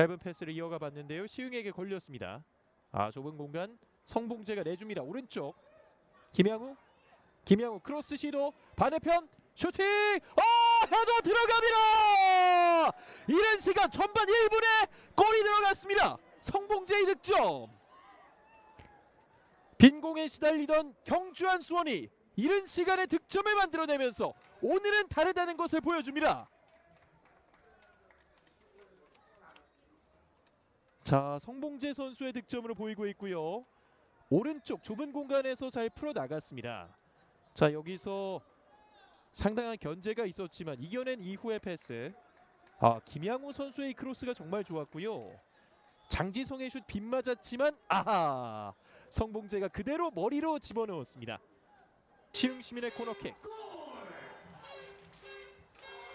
짧은 패스를 이어가 봤는데요. 시흥에게 걸렸습니다. 아 좁은 공간 성봉재가 내줍니다. 오른쪽 김양우 김양우 크로스 시도 반대편 슈팅 어 헤더 들어갑니다. 이른 시간 전반 1분에 골이 들어갔습니다. 성봉재의 득점. 빈 공에 시달리던 경주한 수원이 이른 시간에 득점을 만들어내면서 오늘은 다르다는 것을 보여줍니다. 자, 성봉재 선수의 득점으로 보이고 있고요. 오른쪽 좁은 공간에서 잘 풀어 나갔습니다. 자, 여기서 상당한 견제가 있었지만 이겨낸 이후의 패스. 아, 김양우 선수의 크로스가 정말 좋았고요. 장지성의 슛 빗맞았지만 아하! 성봉재가 그대로 머리로 집어넣었습니다. 시흥 시민의 코너킥.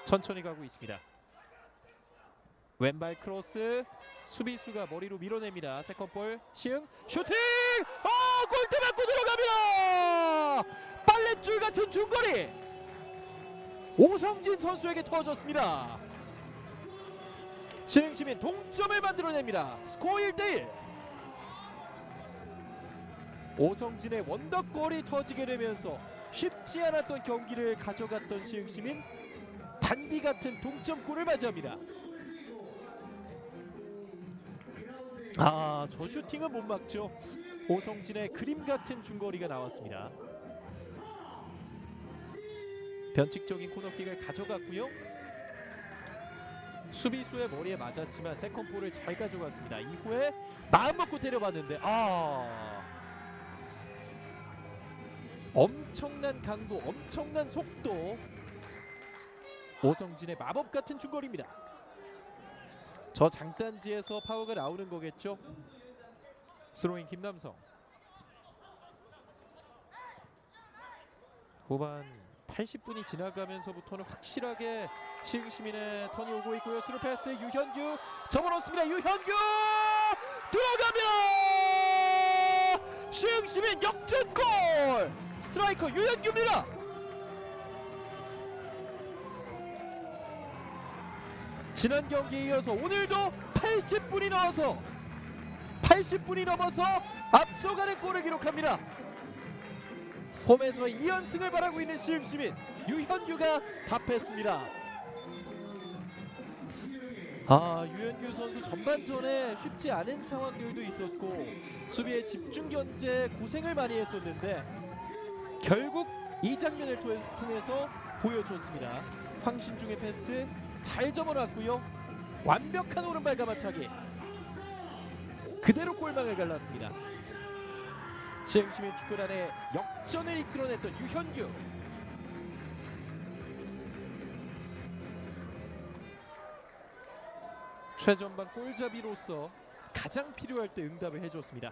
천천히 가고 있습니다. 왼발 크로스 수비수가 머리로 밀어냅니다. 세컨볼 시흥 슈팅! 어 골대 맞고 들어갑니다. 빨랫줄 같은 중거리. 오성진 선수에게 터졌습니다. 시흥 시민 동점을 만들어냅니다. 스코어 1대1. 오성진의 원더골이 터지게 되면서 쉽지 않았던 경기를 가져갔던 시흥 시민 단비 같은 동점골을 맞이합니다. 아, 저 슈팅은 못 막죠. 오성진의 그림 같은 중거리가 나왔습니다. 변칙적인 코너킥을 가져갔고요. 수비수의 머리에 맞았지만 세컨볼을 잘 가져갔습니다. 이후에 마음 먹고 때려봤는데 아 엄청난 강도, 엄청난 속도. 오성진의 마법 같은 중거리입니다. 저 장단지에서 파워가 나오는 거겠죠. 스로잉 김남성. 후반 80분이 지나가면서부터는 확실하게 시흥 시민의 턴이 오고 있고요. 스루 패스 유현규 접어넣습니다. 유현규 들어가면 시흥 시민 역전골 스트라이커 유현규입니다. 지난 경기에 이어서 오늘도 80분이 넘어서 80분이 넘어서 앞서가는 골을 기록합니다. 홈에서 2연승을 바라고 있는 시흥시민 유현규가 답했습니다. 아 유현규 선수 전반전에 쉽지 않은 상황들도 있었고 수비에 집중 견제 고생을 많이 했었는데 결국 이 장면을 통해- 통해서 보여줬습니다. 황신중의 패스 잘 접어놨고요. 완벽한 오른발 가마차기 그대로 골망을 갈랐습니다. 시흥시민 축구단의 역전을 이끌어냈던 유현규 최전방 골잡이로서 가장 필요할 때 응답을 해줬습니다.